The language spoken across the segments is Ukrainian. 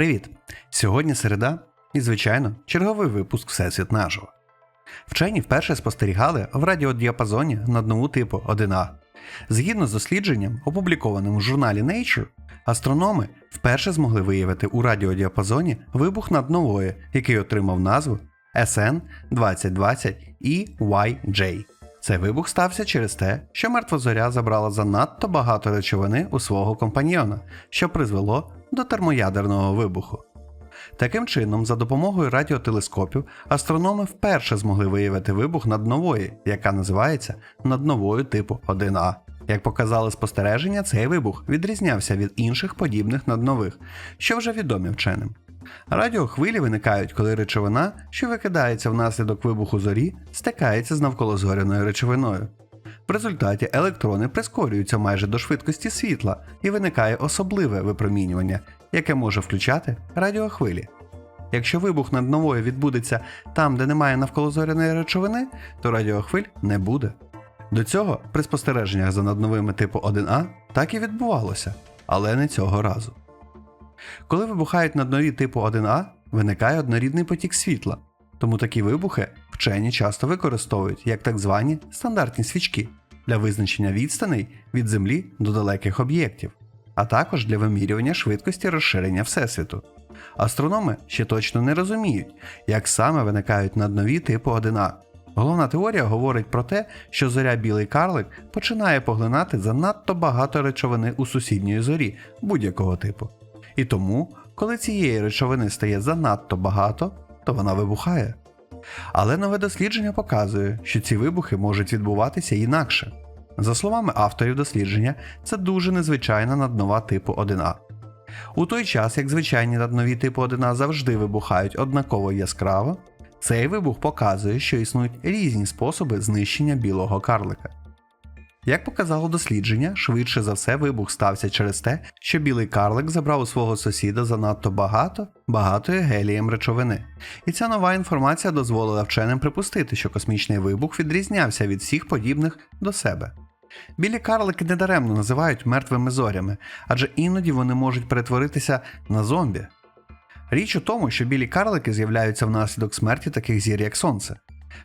Привіт! Сьогодні середа і, звичайно, черговий випуск Всесвіт наживо. Вчені вперше спостерігали в радіодіапазоні над нову типу 1А. Згідно з дослідженням, опублікованим у журналі Nature, астрономи вперше змогли виявити у радіодіапазоні вибух наднової, який отримав назву SN 2020 EYJ. Цей вибух стався через те, що мертва зоря забрала занадто багато речовини у свого компаньйона, що призвело до термоядерного вибуху. Таким чином, за допомогою радіотелескопів, астрономи вперше змогли виявити вибух наднової, яка називається надновою типу 1А. Як показали спостереження, цей вибух відрізнявся від інших подібних наднових, що вже відомі вченим. Радіохвилі виникають, коли речовина, що викидається внаслідок вибуху зорі, стикається з навколозоряною речовиною. В результаті електрони прискорюються майже до швидкості світла і виникає особливе випромінювання, яке може включати радіохвилі. Якщо вибух над новою відбудеться там, де немає навколозоряної речовини, то радіохвиль не буде. До цього при спостереженнях за надновими типу 1А так і відбувалося, але не цього разу. Коли вибухають наднові типу 1А, виникає однорідний потік світла, тому такі вибухи вчені часто використовують як так звані стандартні свічки для визначення відстаней від Землі до далеких об'єктів, а також для вимірювання швидкості розширення Всесвіту. Астрономи ще точно не розуміють, як саме виникають наднові типу 1А. Головна теорія говорить про те, що зоря білий карлик починає поглинати занадто багато речовини у сусідньої зорі будь-якого типу. І тому, коли цієї речовини стає занадто багато, то вона вибухає. Але нове дослідження показує, що ці вибухи можуть відбуватися інакше. За словами авторів дослідження, це дуже незвичайна наднова типу 1А. У той час, як звичайні наднові типу 1А завжди вибухають однаково яскраво, цей вибух показує, що існують різні способи знищення білого карлика. Як показало дослідження, швидше за все вибух стався через те, що білий карлик забрав у свого сусіда занадто багато, багатої гелієм речовини. І ця нова інформація дозволила вченим припустити, що космічний вибух відрізнявся від всіх подібних до себе. Білі карлики недаремно називають мертвими зорями, адже іноді вони можуть перетворитися на зомбі. Річ у тому, що білі карлики з'являються внаслідок смерті таких зір, як сонце.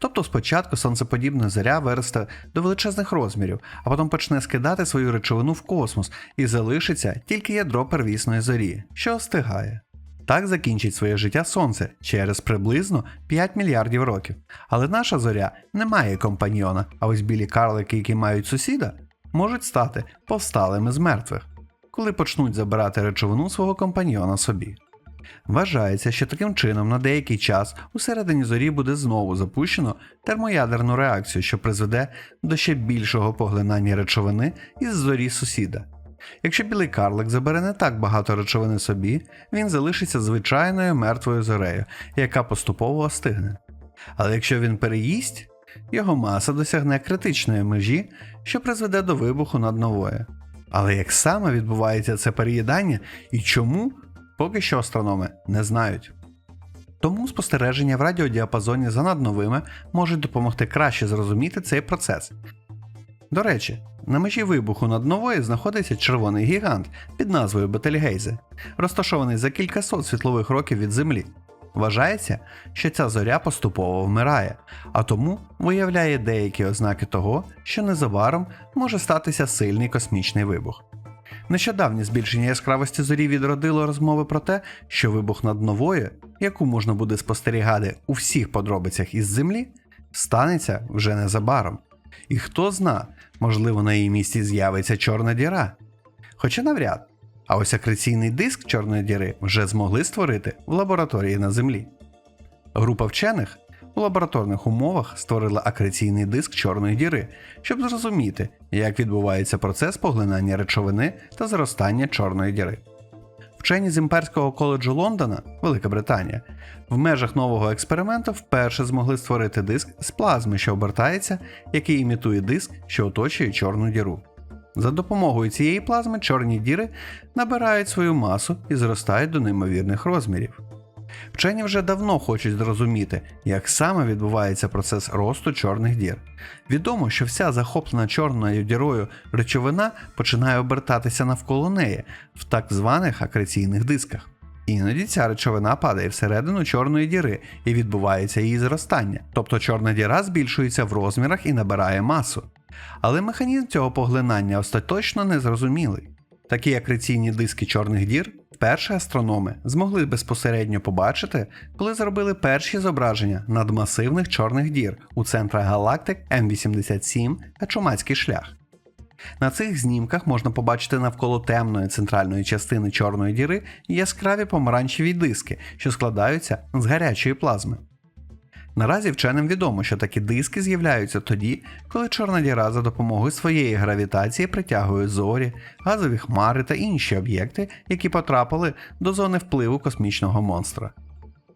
Тобто спочатку сонцеподібна зоря виросте до величезних розмірів, а потім почне скидати свою речовину в космос і залишиться тільки ядро первісної зорі, що остигає. Так закінчить своє життя сонце через приблизно 5 мільярдів років. Але наша зоря не має компаньйона, а ось білі карлики, які мають сусіда, можуть стати повсталими з мертвих, коли почнуть забирати речовину свого компаньйона собі. Вважається, що таким чином на деякий час у середині зорі буде знову запущено термоядерну реакцію, що призведе до ще більшого поглинання речовини із зорі сусіда. Якщо білий карлик забере не так багато речовини собі, він залишиться звичайною мертвою зорею, яка поступово остигне. Але якщо він переїсть, його маса досягне критичної межі, що призведе до вибуху над новою. Але як саме відбувається це переїдання і чому, поки що астрономи не знають. Тому спостереження в радіодіапазоні за надновими можуть допомогти краще зрозуміти цей процес. До речі, на межі вибуху над новою знаходиться червоний гігант під назвою Бетельгейзе, розташований за кількасот світлових років від Землі. Вважається, що ця зоря поступово вмирає, а тому виявляє деякі ознаки того, що незабаром може статися сильний космічний вибух. Нещодавнє збільшення яскравості зорі відродило розмови про те, що вибух над новою, яку можна буде спостерігати у всіх подробицях із Землі, станеться вже незабаром. І хто зна, можливо, на її місці з'явиться чорна діра. Хоча навряд. А ось акреційний диск чорної діри вже змогли створити в лабораторії на Землі. Група вчених у лабораторних умовах створила акреційний диск чорної діри, щоб зрозуміти, як відбувається процес поглинання речовини та зростання чорної діри. Вчені з імперського коледжу Лондона, Велика Британія, в межах нового експерименту вперше змогли створити диск з плазми, що обертається, який імітує диск, що оточує чорну діру. За допомогою цієї плазми чорні діри набирають свою масу і зростають до неймовірних розмірів. Вчені вже давно хочуть зрозуміти, як саме відбувається процес росту чорних дір. Відомо, що вся захоплена чорною дірою речовина починає обертатися навколо неї в так званих акреційних дисках. Іноді ця речовина падає всередину чорної діри і відбувається її зростання, тобто чорна діра збільшується в розмірах і набирає масу. Але механізм цього поглинання остаточно незрозумілий. Такі акреційні диски чорних дір вперше астрономи змогли безпосередньо побачити, коли зробили перші зображення надмасивних чорних дір у центрах галактик М87 та Чумацький шлях. На цих знімках можна побачити навколо темної центральної частини чорної діри яскраві помаранчеві диски, що складаються з гарячої плазми. Наразі вченим відомо, що такі диски з'являються тоді, коли чорна діра за допомогою своєї гравітації притягує зорі, газові хмари та інші об'єкти, які потрапили до зони впливу космічного монстра.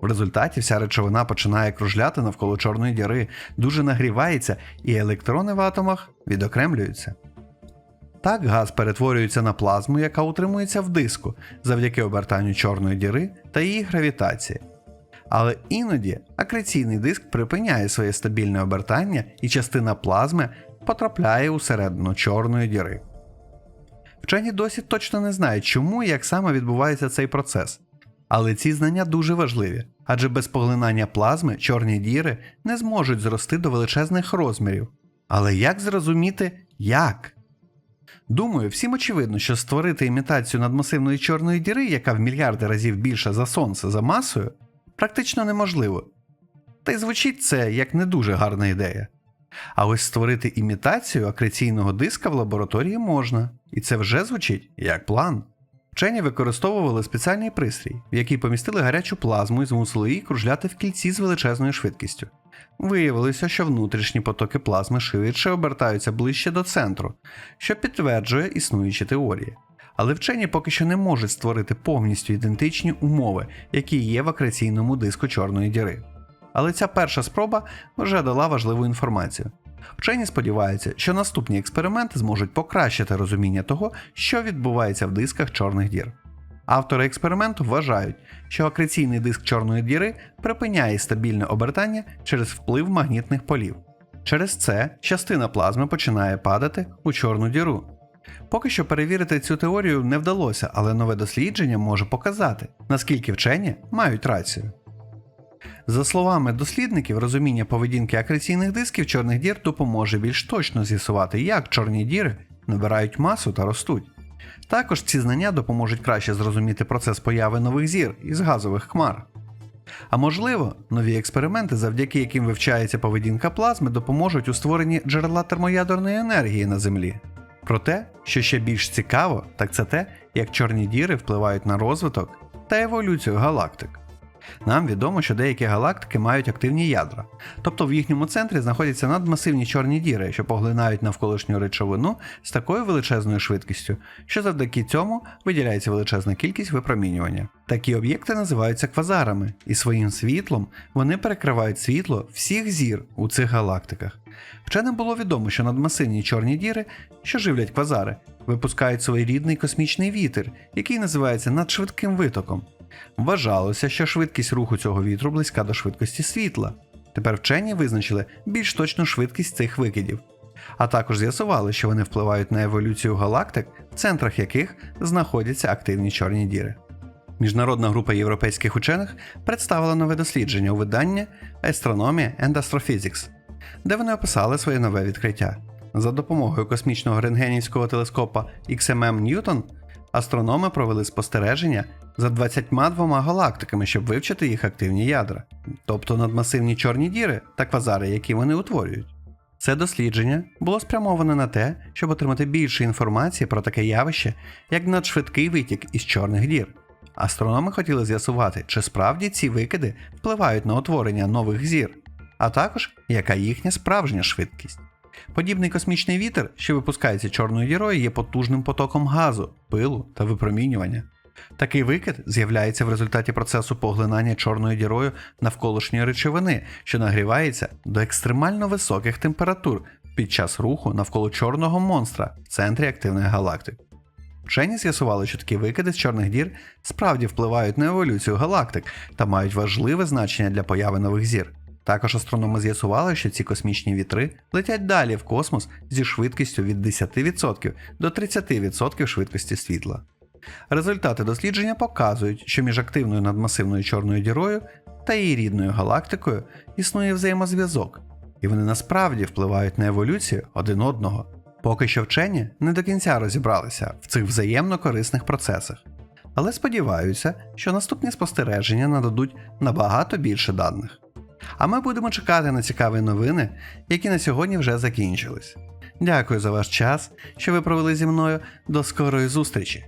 В результаті вся речовина починає кружляти навколо чорної діри, дуже нагрівається, і електрони в атомах відокремлюються. Так газ перетворюється на плазму, яка утримується в диску завдяки обертанню чорної діри та її гравітації. Але іноді акреційний диск припиняє своє стабільне обертання і частина плазми потрапляє усередину чорної діри. Вчені досі точно не знають, чому і як саме відбувається цей процес. Але ці знання дуже важливі, адже без поглинання плазми чорні діри не зможуть зрости до величезних розмірів. Але як зрозуміти, як? Думаю, всім очевидно, що створити імітацію надмасивної чорної діри, яка в мільярди разів більша за сонце за масою, практично неможливо. Та й звучить це як не дуже гарна ідея. А ось створити імітацію акреційного диска в лабораторії можна, і це вже звучить як план. Вчені використовували спеціальний пристрій, в який помістили гарячу плазму і змусили її кружляти в кільці з величезною швидкістю. Виявилося, що внутрішні потоки плазми швидше обертаються ближче до центру, що підтверджує існуючі теорії. Але вчені поки що не можуть створити повністю ідентичні умови, які є в акреційному диску чорної діри. Але ця перша спроба вже дала важливу інформацію. Вчені сподіваються, що наступні експерименти зможуть покращити розуміння того, що відбувається в дисках чорних дір. Автори експерименту вважають, що акреційний диск чорної діри припиняє стабільне обертання через вплив магнітних полів. Через це частина плазми починає падати у чорну діру. Поки що перевірити цю теорію не вдалося, але нове дослідження може показати, наскільки вчені мають рацію. За словами дослідників, розуміння поведінки акреційних дисків чорних дір допоможе більш точно з'ясувати, як чорні діри набирають масу та ростуть. Також ці знання допоможуть краще зрозуміти процес появи нових зір із газових хмар. А можливо, нові експерименти, завдяки яким вивчається поведінка плазми, допоможуть у створенні джерела термоядерної енергії на Землі. Проте, що ще більш цікаво, так це те, як чорні діри впливають на розвиток та еволюцію галактик. Нам відомо, що деякі галактики мають активні ядра, тобто в їхньому центрі знаходяться надмасивні чорні діри, що поглинають навколишню речовину з такою величезною швидкістю, що завдяки цьому виділяється величезна кількість випромінювання. Такі об'єкти називаються квазарами, і своїм світлом вони перекривають світло всіх зір у цих галактиках. Вченим було відомо, що надмасивні чорні діри, що живлять квазари, випускають своєрідний космічний вітер, який називається надшвидким витоком. Вважалося, що швидкість руху цього вітру близька до швидкості світла. Тепер вчені визначили більш точну швидкість цих викидів, а також з'ясували, що вони впливають на еволюцію галактик, в центрах яких знаходяться активні чорні діри. Міжнародна група європейських учених представила нове дослідження у виданні Astronomy and Astrophysics, де вони описали своє нове відкриття. За допомогою космічного рентгенівського телескопа XMM Newton астрономи провели спостереження за 22 галактиками, щоб вивчити їх активні ядра, тобто надмасивні чорні діри та квазари, які вони утворюють. Це дослідження було спрямоване на те, щоб отримати більше інформації про таке явище, як надшвидкий витік із чорних дір. Астрономи хотіли з'ясувати, чи справді ці викиди впливають на утворення нових зір, а також яка їхня справжня швидкість. Подібний космічний вітер, що випускається чорною дірою, є потужним потоком газу, пилу та випромінювання. Такий викид з'являється в результаті процесу поглинання чорною дірою навколишньої речовини, що нагрівається до екстремально високих температур під час руху навколо чорного монстра в центрі активних галактик. Вчені з'ясували, що такі викиди з чорних дір справді впливають на еволюцію галактик та мають важливе значення для появи нових зір. Також астрономи з'ясували, що ці космічні вітри летять далі в космос зі швидкістю від 10% до 30% швидкості світла. Результати дослідження показують, що між активною надмасивною чорною дірою та її рідною галактикою існує взаємозв'язок, і вони насправді впливають на еволюцію один одного. Поки що вчені не до кінця розібралися в цих взаємно корисних процесах, але сподіваюся, що наступні спостереження нададуть набагато більше даних. А ми будемо чекати на цікаві новини, які на сьогодні вже закінчились. Дякую за ваш час, що ви провели зі мною. До скорої зустрічі!